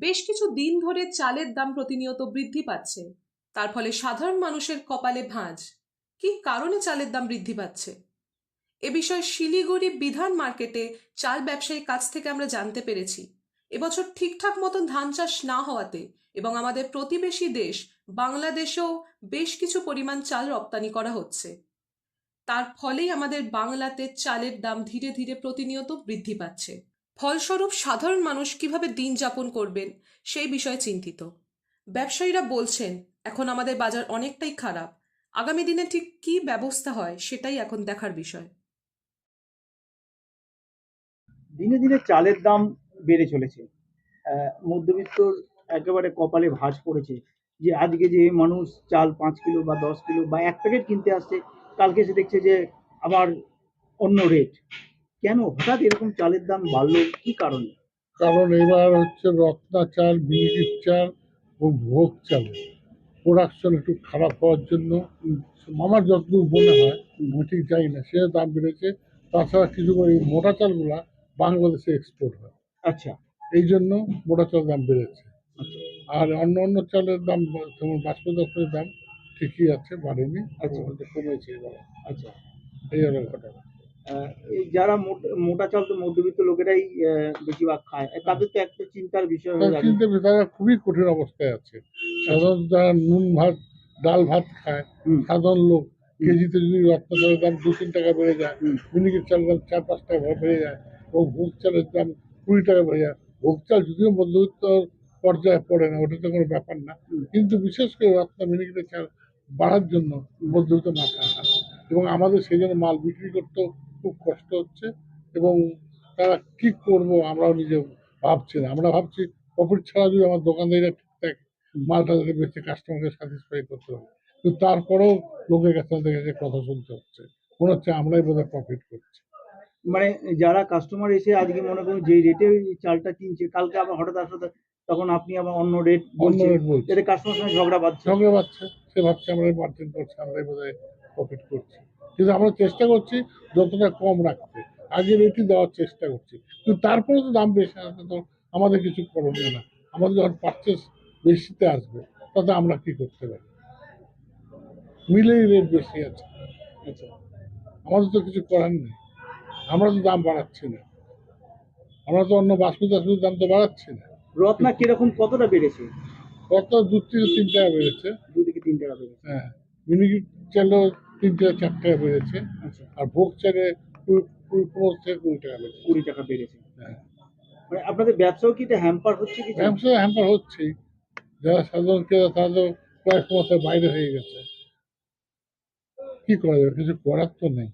বেশ কিছু দিন ধরে চালের দাম প্রতিনিয়ত বৃদ্ধি পাচ্ছে। তার ফলে সাধারণ মানুষের কপালে ভাঁজ। কি কারণে চালের দাম বৃদ্ধি পাচ্ছে? এ বিষয়ে শিলিগুড়ি বিধান মার্কেটে চাল ব্যবসায়ীর কাছ থেকে আমরা জানতে পেরেছি। এবছর ঠিকঠাক মতন ধান চাষ না হওয়াতে এবং আমাদের প্রতিবেশী দেশ বাংলাদেশেও বেশ কিছু পরিমাণ চাল রপ্তানি করা হচ্ছে। তার ফলেই আমাদের বাংলাতে চালের দাম ধীরে ধীরে প্রতিনিয়ত বৃদ্ধি পাচ্ছে। ফলস্বরূপ সাধারণ মানুষ কীভাবে দিন যাপন করবেন সেই বিষয়ে চিন্তিত। ব্যবসায়ীরা বলছেন, এখন আমাদের বাজার অনেকটাই খারাপ। আগামী দিনে ঠিক কী ব্যবস্থা হয় সেটাই এখন দেখার বিষয়। দিনে দিনে চালের দাম বেড়ে চলেছে। মধ্যবিত্তর একেবারে কপালে ভাঁজ পড়েছে যে আজকে যে মানুষ চাল পাঁচ কিলো বা দশ কিলো বা এক প্যাকেট কিনতে আসছে, কালকে সে দেখছে যে আবার অন্য রেট কেন হঠাৎ এরকম চালের দাম বাড়লো? কি কারণে? কারণ এবার হচ্ছে রত্না চাল বিনিকির চাল এবং ভোগ চাল। প্রোডাকশন একটু খারাপ হওয়ার জন্য আমার যতদূর মনে হয় আমি ঠিক জানি না সে দাম বেড়েছে। তাছাড়া কিছু এই মোটা চালগুলা বাংলাদেশে এক্সপোর্ট হয়। আচ্ছা। এই জন্য মোটা চাল দাম বেড়েছে। আচ্ছা। আর অন্য অন্য চালের দাম যেমন বাষ্পদর্শনের দাম ঠিকই আছে বাড়েনি। আচ্ছা। কমেছে এবার। আচ্ছা। এই হলো ঘটনা যারা মোট- মোটা চাল তো মধ্যবিত্ত লোকেরাই বেশিরভাগ খায়। তাদের তো একটা চিন্তার বিষয় হয়ে চিন্তা তারা খুবই কঠিন অবস্থায় আছে। সাধারণত যারা নুন ভাত ডাল ভাত খায় সাধারণ লোক কেজিতে যদি রত্ন চালের দাম দু তিন টাকা বেড়ে যায় মিনিকের চালের দাম চার পাঁচ টাকা বেড়ে যায় এবং ভোগ চালের দাম কুড়ি টাকা বেড়ে যায় ভোগ চাল যদিও মধ্যবিত্ত পর্যায়ে পড়ে না ওটা তো কোনো ব্যাপার না। কিন্তু বিশেষ করে রত্ন মিনিকেটের চাল বাড়ার জন্য মধ্যবিত্ত মাথা এবং আমাদের সেই জন্য মাল বিক্রি করতেও খুব কষ্ট হচ্ছে এবং তারা কি করব আমরাও নিজে ভাবছি না। আমরা ভাবছি প্রফিট ছাড়া যদি আমার দোকানদারিরা ঠিকঠাক মালটা যাতে বেঁচে কাস্টমারকে স্যাটিসফাই করতে হবে কিন্তু তারপরেও লোকের কাছে আমাদের কাছে কথা শুনতে হচ্ছে। মনে হচ্ছে আমরাই বোধহয় প্রফিট করছি। মানে যারা কাস্টমার এসে আজকে মনে করুন যে রেটে চালটা কিনছে কালকে আবার হঠাৎ আসলে তখন আপনি আবার অন্য রেট অন্য রেট বলছি। এতে কাস্টমার সঙ্গে ঝগড়া বাঁধছে। ঝগড়া পাচ্ছে সে ভাবছে আমরাই মার্জিন করছি আমরাই বোধহয় প্রফিট করছি। কিন্তু আমরা চেষ্টা করছি যতটা কম রাখতে। আগে রেটই দেওয়ার চেষ্টা করছি। কিন্তু তারপরে তো দাম বেশি আসবে তো আমাদের কিছু করণীয় না। আমাদের যখন পারচেস বেশিতে আসবে তাতে আমরা কি করতে পারি? মিলেই রেট বেশি আছে। আচ্ছা। আমাদের তো কিছু করার নেই। আমরা তো দাম বাড়াচ্ছি না। আমরা তো অন্য বাসমতি টাসমতির দাম তো বাড়াচ্ছি না। রত্না কীরকম কতটা বেড়েছে? কত দু থেকে তিন টাকা বেড়েছে। দু থেকে তিন টাকা বেড়েছে। হ্যাঁ। মিনিকিট চালও তিন থেকে চার টাকা বেড়েছে আচ্ছা। আর ভোগ চালে পনেরো থেকে কুড়ি টাকা বেড়েছে। কুড়ি টাকা বেড়েছে। হ্যাঁ। মানে আপনাদের ব্যবসাও কি এটা হ্যাম্পার হচ্ছে কি? ব্যবসা হ্যাম্পার যারা সাধারণ ক্রেতা তারা তো কয়েক মাসের বাইরে হয়ে গেছে। কি করা যাবে? কিছু করার তো নেই।